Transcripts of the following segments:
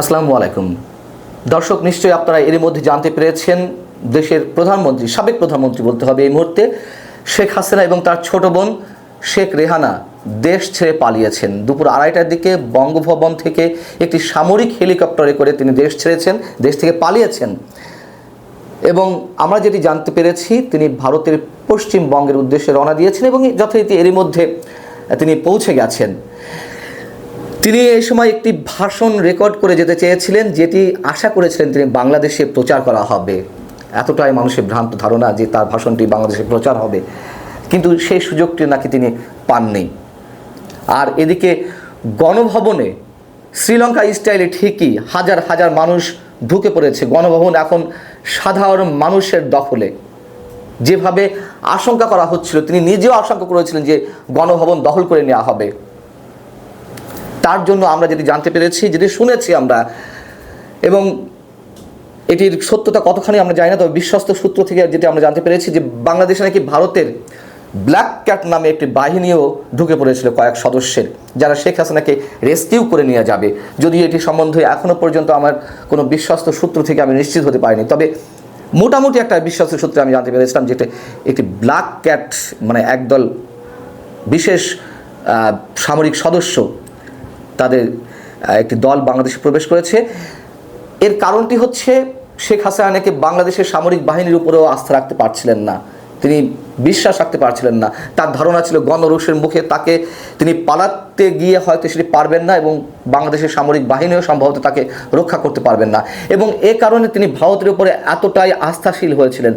আসসালামু আলাইকুম। দর্শক, নিশ্চয়ই আপনারা এর মধ্যে জানতে পেরেছেন, দেশের প্রধানমন্ত্রী, সাবেক প্রধানমন্ত্রী বলতে হবে এই মুহূর্তে, শেখ হাসিনা এবং তার ছোট বোন শেখ রেহানা দেশ ছেড়ে পালিয়েছেন। দুপুর আড়াইটার দিকে বঙ্গভবন থেকে একটি সামরিক হেলিকপ্টারে করে তিনি দেশ ছেড়েছেন, দেশ থেকে পালিয়েছেন। এবং আমরা যেটি জানতে পেরেছি, তিনি ভারতের পশ্চিমবঙ্গের উদ্দেশ্যে রওনা দিয়েছেন এবং যথারীতি এরই মধ্যে তিনি পৌঁছে গেছেন। তিনি এই সময় একটি ভাষণ রেকর্ড করে যেতে চেয়েছিলেন, যেটি আশা করেছিলেন তিনি বাংলাদেশে প্রচার করা হবে। এতটাই মানুষের ভ্রান্ত ধারণা যে তার ভাষণটি বাংলাদেশে প্রচার হবে, কিন্তু সেই সুযোগটি নাকি তিনি পাননি। আর এদিকে গণভবনে, শ্রীলঙ্কা স্টাইলে ঠিকই হাজার হাজার মানুষ ঢুকে পড়েছে। গণভবন এখন সাধারণ মানুষের দখলে। যেভাবে আশঙ্কা করা হচ্ছিল, তিনি নিজেও আশঙ্কা করেছিলেন যে গণভবন দখল করে নেওয়া হবে। তার জন্য আমরা যেটি জানতে পেরেছি, যেটি শুনেছি আমরা, এবং এটির সত্যতা কতখানি আমরা জানি না, তবে বিশ্বস্ত সূত্র থেকে যেটি আমরা জানতে পেরেছি যে বাংলাদেশে নাকি ভারতের ব্ল্যাক ক্যাট নামে একটি বাহিনীও ঢুকে পড়েছিল কয়েক সদস্যের, যারা শেখ হাসিনাকে রেস্কিউ করে নিয়ে যাবে। যদিও এটি সম্বন্ধে এখনও পর্যন্ত আমার কোনো বিশ্বস্ত সূত্র থেকে আমি নিশ্চিত হতে পারিনি, তবে মোটামুটি একটা বিশ্বস্ত সূত্রে আমি জানতে পেরেছিলাম যেটা একটি ব্ল্যাক ক্যাট মানে একদল বিশেষ সামরিক সদস্য তাদের একটি দল বাংলাদেশে প্রবেশ করেছে। এর কারণটি হচ্ছে শেখ হাসিনা নাকি বাংলাদেশের সামরিক বাহিনীর উপরেও আস্থা রাখতে পারছিলেন না। তিনি বিশ্বাস রাখতে পারছিলেন না। তার ধারণা ছিল গণরোষের মুখে তাকে তিনি পালাতে গিয়ে হয়তো সেটি পারবেন না এবং বাংলাদেশের সামরিক বাহিনীও সম্ভবত তাকে রক্ষা করতে পারবেন না। এবং এ কারণে তিনি ভারতের উপরে এতটাই আস্থাশীল হয়েছিলেন।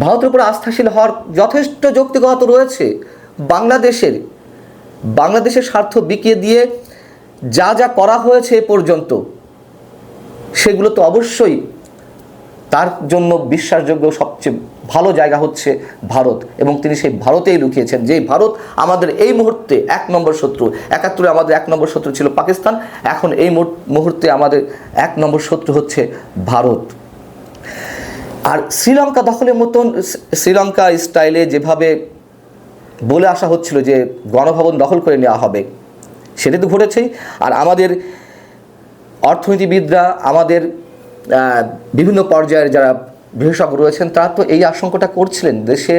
ভারতের উপরে আস্থাশীল হওয়ার যথেষ্ট যৌক্তিকতা রয়েছে। বাংলাদেশের বাংলাদেশের স্বার্থ বিকিয়ে দিয়ে যা যা করা হয়েছে এ পর্যন্ত, সেগুলো তো অবশ্যই তার জন্য বিশ্বাসযোগ্য সবচেয়ে ভালো জায়গা হচ্ছে ভারত। এবং তিনি সেই ভারতেই লুকিয়েছেন, যেই ভারত আমাদের এই মুহূর্তে এক নম্বর শত্রু। একাত্তরে আমাদের এক নম্বর শত্রু ছিল পাকিস্তান, এখন এই মুহূর্তে আমাদের এক নম্বর শত্রু হচ্ছে ভারত। আর শ্রীলঙ্কা দখলের মতন শ্রীলঙ্কা স্টাইলে যেভাবে বলে আসা হচ্ছিল যে গণভবন দখল করে নেওয়া হবে সেটা তো ঘটেছেই। আর আমাদের অর্থনীতিবিদরা, আমাদের বিভিন্ন পর্যায়ের যারা বিশেষজ্ঞ রয়েছেন, তারা তো এই আশঙ্কাটা করছিলেন দেশে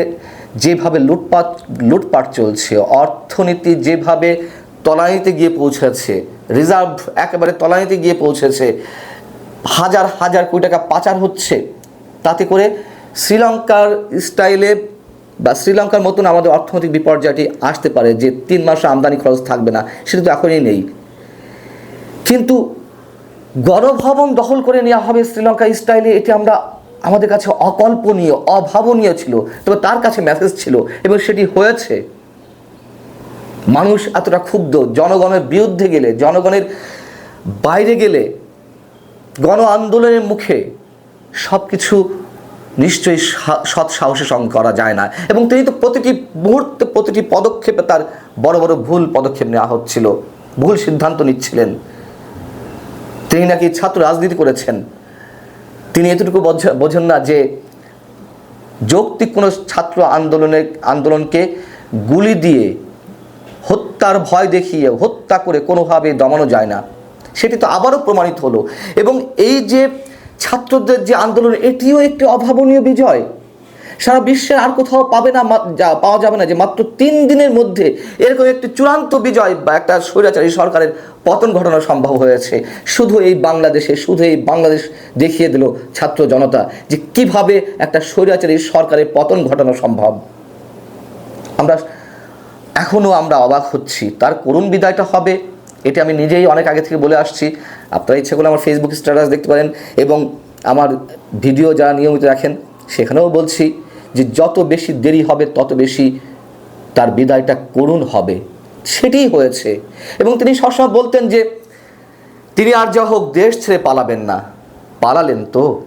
যেভাবে লুটপাট লুটপাট চলছে, অর্থনীতি যেভাবে তলানিতে গিয়ে পৌঁছেছে, রিজার্ভ একেবারে তলানিতে গিয়ে পৌঁছেছে, হাজার হাজার কোটি টাকা পাচার হচ্ছে, তাতে করে শ্রীলঙ্কার স্টাইলে বা শ্রীলঙ্কার মতন আমাদের অর্থনৈতিক বিপর্যয়টি আসতে পারে যে তিন মাসে আমদানি খরচ থাকবে না, সেটা তো এখনই নেই। কিন্তু গণভবন দখল করে নেওয়া হবে শ্রীলঙ্কা স্টাইলে, এটি আমরা আমাদের কাছে অকল্পনীয়, অভাবনীয় ছিল, তবে তার কাছে মেসেজ ছিল এবং সেটি হয়েছে। মানুষ এতটা ক্ষুব্ধ, জনগণের বিরুদ্ধে গেলে, জনগণের বাইরে গেলে, গণ আন্দোলনের মুখে সব কিছু নিশ্চয়ই সৎ সাহসের সঙ্গে করা যায় না। এবং তিনি তো প্রতিটি মুহূর্তে, প্রতিটি পদক্ষেপে তার বড় বড় ভুল পদক্ষেপ নেওয়া হচ্ছিল। ভুল সিদ্ধান্ত নিচ্ছিলেন। তিনি নাকি ছাত্র রাজনীতি করেছেন। তিনি এতটুকু বোঝে- বোঝেন না যে যৌক্তিক কোনো ছাত্র আন্দোলনে, আন্দোলনকে গুলি দিয়ে হত্যার ভয় দেখিয়ে হত্যা করে কোনোভাবে দমানো যায় না। সেটি তো আবারও প্রমাণিত হলো। এবং এই যে ছাত্রদের যে আন্দোলন, এটিও একটি অভাবনীয় বিজয়। সারা বিশ্বের আর কোথাও পাবে না পাওয়া যাবে না যে মাত্র তিন দিনের মধ্যে এরকম একটি চূড়ান্ত বিজয় বা একটা স্বৈরাচারী সরকারের পতন ঘটানো সম্ভব হয়েছে। শুধু এই বাংলাদেশে, শুধু এই বাংলাদেশ দেখিয়ে দিল ছাত্র জনতা যে কীভাবে একটা স্বৈরাচারী সরকারের পতন ঘটানো সম্ভব। আমরা এখনও আমরা অবাক হচ্ছি। তার করুণ বিদায়টা হবে এটি আমি নিজেই অনেক আগে থেকে বলে আসছি। আপনারা ইচ্ছে করলে আমার ফেসবুক স্ট্যাটাস দেখতে পারেন এবং আমার ভিডিও যারা নিয়মিত রাখেন সেখানেও বলছি যে যত বেশি দেরি হবে, তত বেশি তার বিদায়টা করুণ হবে। সেটিই হয়েছে। এবং তিনি সবসময় বলতেন যে, তিনি আর যা হোক দেশ ছেড়ে পালাবেন না। পালালেন তো।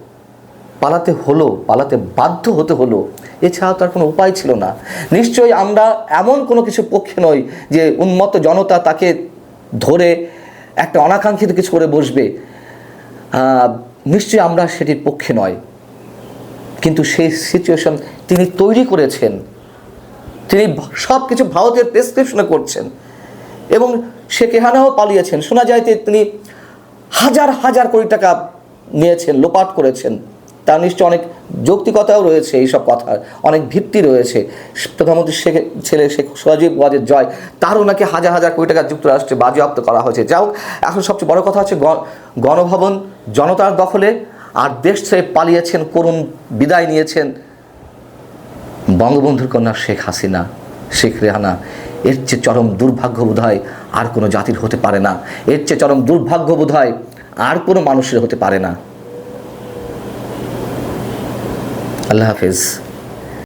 পালাতে হলো, পালাতে বাধ্য হতে হলো। এছাড়া তার কোনো উপায় ছিল না। নিশ্চয়ই আমরা এমন কোনো কিছু পক্ষে নই যে উন্মত্ত জনতা তাকে ধরে একটা অনাকাঙ্ক্ষিত কিছু করে বসবে নিশ্চয়ই আমরা সেটির পক্ষে নয়। কিন্তু সেই সিচুয়েশন তিনি তৈরি করেছেন। তিনি সব কিছু ভারতের প্রেসক্রিপশনে করছেন এবং সে কেহানাও পালিয়েছেন। শোনা যায় যে তিনি হাজার হাজার কোটি টাকা নিয়েছেন, লোপাট করেছেন। তার নিশ্চয় অনেক যৌক্তিকতাও রয়েছে এইসব কথার অনেক ভিত্তি রয়েছে। প্রধানমন্ত্রী শেখ ছেলে শেখ সজীব ওয়াজেদ জয়, তারও নাকি হাজার হাজার কোটি টাকা যুক্তরাষ্ট্রে বাজেয়াপ্ত করা হয়েছে। যাও এখন সবচেয়ে বড় কথা হচ্ছে গণভবন, জনতার দখলে, আর দেশ ছেড়ে পালিয়েছেন করুণ বিদায় নিয়েছেন বঙ্গবন্ধুর কন্যা শেখ হাসিনা, শেখ রেহানা। এর চেয়ে চরম দুর্ভাগ্য বোধ হয় আর কোনো জাতির হতে পারে না। এর চেয়ে চরম দুর্ভাগ্য বোধ হয় আর কোনো মানুষের হতে পারে না। আল্লাহ হাফেজ।